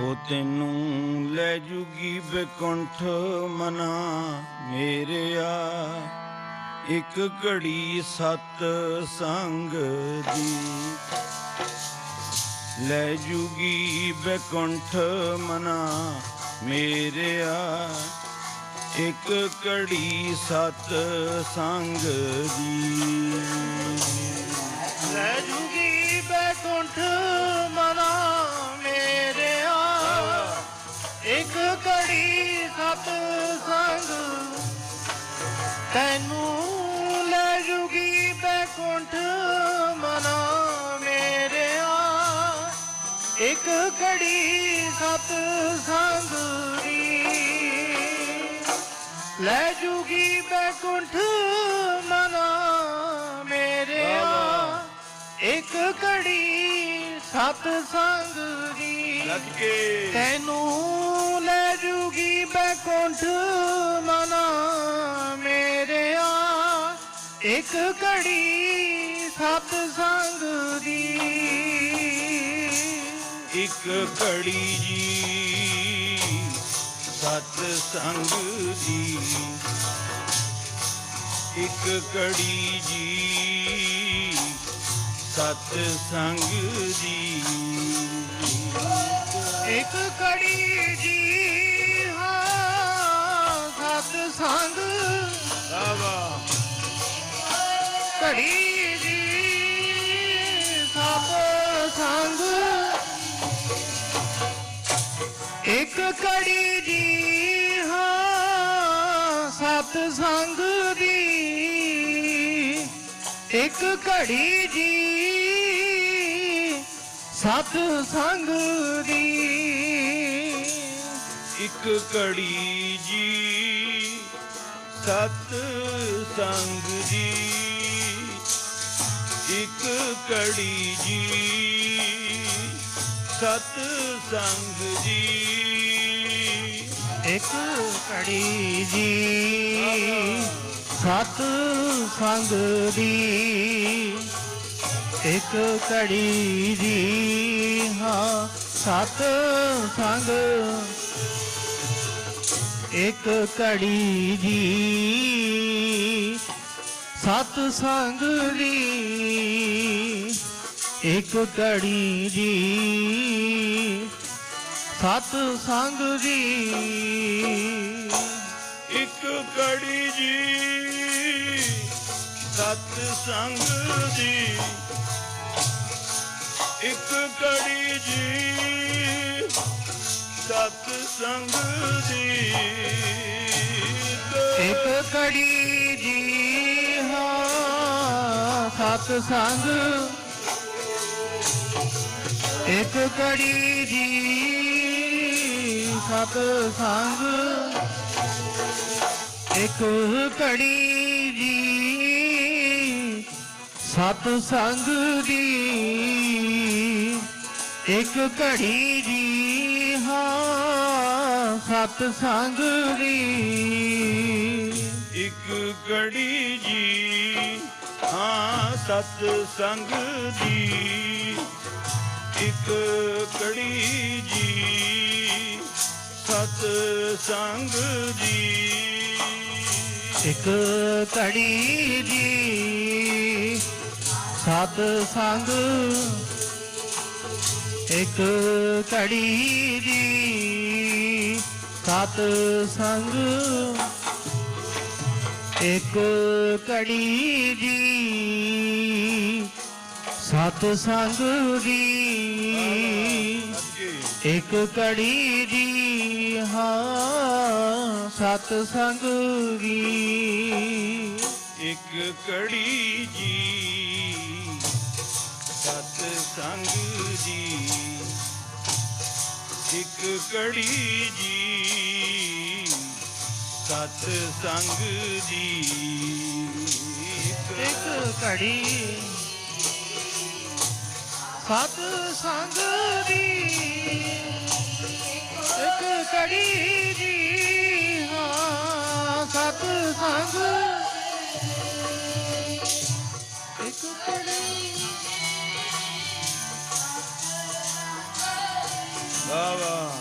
ਉਹ ਤੈਨੂੰ ਲੈ ਜੂਗੀ ਬੇਕੁੰਠ ਮਨਾ ਮੇਰਿਆ। ਇੱਕ ਘੜੀ ਸਤ ਸੰਗ ਦੀ ਲੈ ਜੂਗੀ ਬੇਕੁੰਠ ਮਨਾ ਮੇਰਿਆ। ਇੱਕ ਘੜੀ ਸਤ ਸੰਗ ਦੀ ਲੈ ਜੂਗੀ ਬੈਕੁੰਠ ਮਨਾ ਇੱਕ ਘੜੀ ਸਤ ਸੰਗ ਦੀ। ਲੈ ਜੂਗੀ ਬੈਕੁੰਠ ਮਨਾ ਮੇਰਿਆ। ਇੱਕ ਘੜੀ ਸਤ ਸੰਗ ਦੀ। ਲੱਗ। ਕੇ ਤੈਨੂੰ ਲੈ ਜੂਗੀ ਬੈਕੁੰਠ ਮਨਾ ਮੇਰਿਆ। ਇੱਕ ਘੜੀ ਸਤ ਸੰਗ ਦੀ। ਇੱਕ ਘੜੀ ਜੀ ਸਤ ਸੰਗ ਦੀ ਇੱਕ ਘੜੀ ਜੀ ਸਤ ਸੰਗ ਦੀ ਇੱਕ ਘੜੀ ਜੀ ਹਾਂ ਸਤ ਸੰਗ। ਆਵਾ ਘੜੀ ਇੱਕ ਘੜੀ ਜੀ ਹਾਂ, ਸਤ ਸੰਗ ਦੀ। ਇੱਕ ਘੜੀ ਜੀ ਸਤ ਸੰਗ ਦੀ। ਇੱਕ ਘੜੀ ਜੀ, ਸਤ ਸੰਗ ਦੀ ਇੱਕ ਘੜੀ ਜੀ, ਸਤ ਸੰਗ ਦੀ ਇੱਕ ਘੜੀ ਜੀ। ਸਤ ਸੰਗ ਦੀ। ਇੱਕ ਘੜੀ ਜੀ। ਹਾਂ, ਸਤ ਸੰਗ। ਇੱਕ ਘੜੀ ਜੀ। ਸਤ ਸੰਗ ਦੀ। ਇੱਕ ਘੜੀ ਜੀ। ਸਤ ਸੰਗ ਦੀ ਇੱਕ ਘੜੀ ਜੀ। ਸਤ ਸੰਗ ਦੀ ਇੱਕ ਘੜੀ ਜੀ। ਸਤ ਸੰਗ ਦੀ ਇੱਕ ਘੜੀ ਜੀ ਹਾਂ ਸਤ ਸੰਗ। ਇੱਕ ਘੜੀ ਜੀ ਸਤ ਸੰਗ। ਇੱਕ ਘੜੀ ਜੀ ਸਤ ਸੰਗ ਦੀ। ਇੱਕ ਘੜੀ ਜੀ, ਹਾਂ, ਸਤ ਸੰਗ ਦੀ। ਇੱਕ ਘੜੀ ਜੀ, ਹਾਂ, ਸਤ ਸੰਗ ਦੀ। ਇੱਕ ਘੜੀ ਸਤ ਸੰਗ ਦੀ ਇੱਕ ਘੜੀ ਜੀ। ਸਤ ਸੰਗ। ਇੱਕ ਘੜੀ ਜੀ। ਸਤ ਸੰਗ। ਇੱਕ ਘੜੀ ਜੀ। ਸਤ ਸੰਗ ਦੀ ਇੱਕ ਘੜੀ ਦੀ ਹਾਂ ਸਤ ਸੰਗ। ਦੀ ਇੱਕ ਘੜੀ ਜੀ ਸਤ ਸੰਗ। ਦੀ ਇੱਕ ਘੜੀ ਜੀ ਸਤ ਸੰਗ। ਦੀ ਇੱਕ ਘੜੀ ਸਤ ਸੰਗ ਦੀ ਇੱਕ ਘੜੀ ਦੀ ਹਾਂ ਸਤ ਸੰਗ ਇੱਕ ਘੜੀ ਵਾਹ ਵਾਹ।